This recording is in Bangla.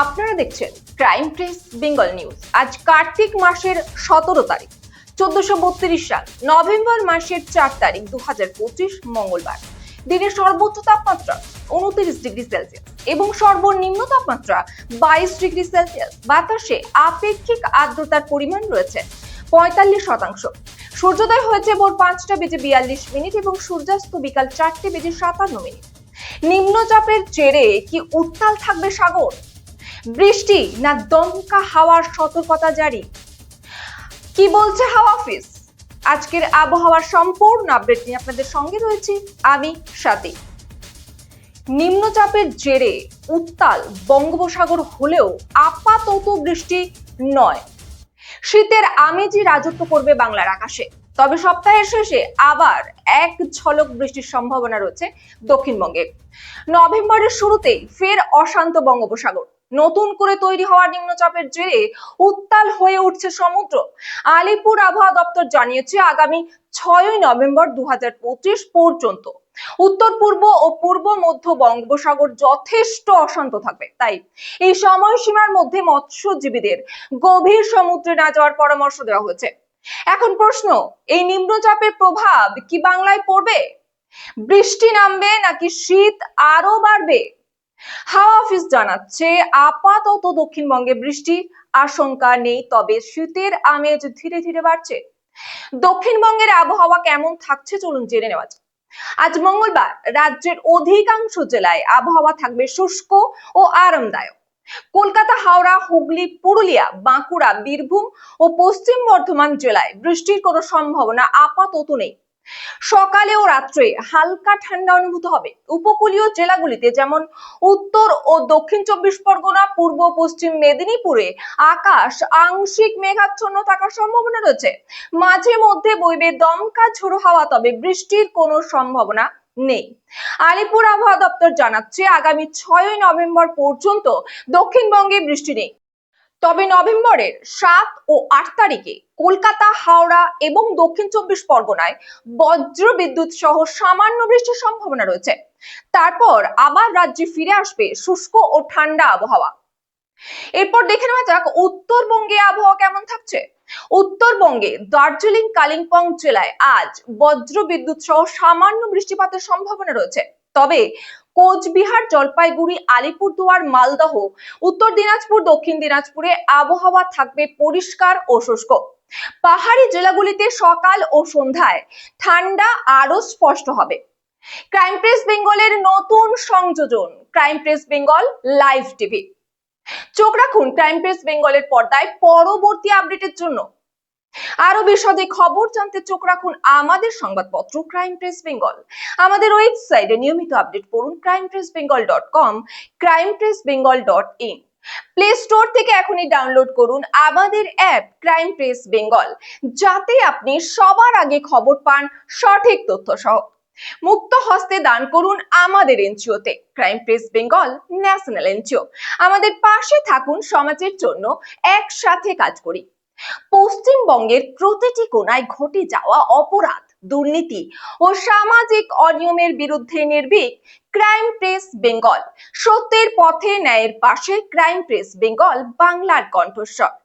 আপনারা দেখছেন ক্রাইম প্রেস বেঙ্গল নিউজ আজ কার্তিক মাসের সতেরো তারিখ, চোদ্দশো বত্রিশ সাল, নভেম্বর মাসের চার তারিখ দু হাজার পঁচিশ মঙ্গলবার। দিনের সর্বোচ্চ তাপমাত্রা উনত্রিশ ডিগ্রি সেলসিয়াস এবং সর্বনিম্ন তাপমাত্রা বাইশ ডিগ্রি সেলসিয়াস। বাতাসে আপেক্ষিক আর্দ্রতার পরিমাণ রয়েছে পঁয়তাল্লিশ শতাংশ। সূর্যোদয় হয়েছে ভোর পাঁচটা বেজে বিয়াল্লিশ মিনিট এবং সূর্যাস্ত বিকাল চারটে বেজে সাতান্ন মিনিট। নিম্নচাপের জেরে কি উত্তাল থাকবে সাগর? বৃষ্টি না দমকা হাওয়ার সতর্কতা জারি? কি বলছে হাওয়া অফিস? আজকের আবহাওয়ার সম্পূর্ণ আপডেট নিয়ে আপনাদের সঙ্গে রয়েছে আমি সাথী নিম্নচাপের জেরে উত্তাল বঙ্গোপসাগর হলেও আপাতত বৃষ্টি নয়। শীতের আমেজি রাজত্ব করবে বাংলার আকাশে। তবে সপ্তাহের শেষে আবার এক ঝলক বৃষ্টির সম্ভাবনা রয়েছে দক্ষিণবঙ্গে। নভেম্বরের শুরুতেই ফের অশান্ত বঙ্গোপসাগর। নতুন করে তৈরি হওয়া নিম্নচাপের জেরে উত্তাল হয়ে উঠছে সমুদ্র। আলিপুর আবহাওয়া দপ্তর জানিয়েছে, আগামী ছয়ই নভেম্বর দু পর্যন্ত উত্তর, পূর্ব ও পূর্ব মধ্য বঙ্গোপসাগর যথেষ্ট অশান্ত থাকবে। তাই এই সময়সীমার মধ্যে মৎস্যজীবীদের গভীর সমুদ্রে না যাওয়ার পরামর্শ দেওয়া হয়েছে। এখন প্রশ্ন, এই নিম্নচাপের প্রভাব কি বাংলায় পড়বে? বৃষ্টি নামবে নাকি শীত আরও বাড়বে? হাওয়া অফিস জানাচ্ছে আপাতত দক্ষিণবঙ্গে বৃষ্টি, আশঙ্কা নেই, তবে শীতের আমেজ ধীরে ধীরে বাড়ছে। দক্ষিণবঙ্গের আবহাওয়া কেমন থাকছে চলুন জেনে নেওয়া যাক। আজ মঙ্গলবার রাজ্যের অধিকাংশ জেলায় আবহাওয়া থাকবে শুষ্ক ও আরামদায়ক। কলকাতা, হাওড়া, হুগলি, পুরুলিয়া, বাঁকুড়া, বীরভূম ও পশ্চিম বর্ধমান জেলায় বৃষ্টির কোনো সম্ভাবনা আপাতত নেই। সকালে ও রাত্রে হালকা ঠান্ডা অনুভূত হবে। উপকূলীয় জেলাগুলিতে যেমন উত্তর ও দক্ষিণ চব্বিশ পরগনা, পূর্ব পশ্চিম মেদিনীপুরে আকাশ আংশিক মেঘাচ্ছন্ন থাকার সম্ভাবনা রয়েছে। মাঝে মধ্যে বইবে দমকা ঝোড়ো হাওয়া, তবে বৃষ্টির কোনো সম্ভাবনা নেই। আলিপুর আবহাওয়া দপ্তর জানাচ্ছে, আগামী ছয়ই নভেম্বর পর্যন্ত দক্ষিণবঙ্গে বৃষ্টি নেই। তবে নভেম্বরের সাত ও আট তারিখে কলকাতা, হাওড়া এবং দক্ষিণ চব্বিশ পরগনায় বজ্র বিদ্যুৎ সহ সামান্য বৃষ্টির সম্ভাবনা রয়েছে। তারপর আবার রাজ্যে ফিরে আসবে শুষ্ক ও ঠান্ডা আবহাওয়া। এরপর দেখে নেওয়া যাক, উত্তরবঙ্গে আবহাওয়া কেমন থাকছে? উত্তরবঙ্গে দার্জিলিং, কালিম্পং জেলায় আজ বজ্র বিদ্যুৎ সহ সামান্য বৃষ্টিপাতের সম্ভাবনা রয়েছে। তবে কোচবিহার, জলপাইগুড়ি, আলিপুরদুয়ার, মালদহ। উত্তর দিনাজপুর, দক্ষিণ দিনাজপুরে আবহাওয়া থাকবে পরিষ্কার ও শুষ্ক। পাহাড়ি জেলাগুলিতে সকাল ও সন্ধ্যায় ঠান্ডা আরও স্পষ্ট হবে। ক্রাইম প্রেস বেঙ্গলের নতুন সংযোজন, crime press Bengal live TV. চোখ রাখুন ক্রাইম প্রেস বেঙ্গলের পর্দায় পরবর্তী আপডেটের জন্য। আরও বিশদে খবর জানতে চোখ রাখুন আমাদের সংবাদপত্র ক্রাইম প্রেস বেঙ্গল আমাদের ওয়েবসাইটে নিয়মিত আপডেট পড়ুন crime press Bengal dot com crime press Bengal dot in play store থেকে এখনই ডাউনলোড করুন আমাদের অ্যাপ ক্রাইম প্রেস বেঙ্গল যাতে আপনি সবার আগে খবর পান সঠিক তথ্য সহ। মুক্ত হস্তে দান করুন আমাদের এনজিওতে crime press Bengal national NGO আমাদের পাশে থাকুন সমাজের জন্য একসাথে কাজ করি। পশ্চিমবঙ্গের প্রতিটি কোনায় ঘটে যাওয়া অপরাধ, দুর্নীতি ও সামাজিক অনিয়মের বিরুদ্ধে নির্ভীক ক্রাইম প্রেস বেঙ্গল। সত্যের পথে ন্যায়ের পাশে ক্রাইম প্রেস বেঙ্গল, বাংলার কণ্ঠস্বর।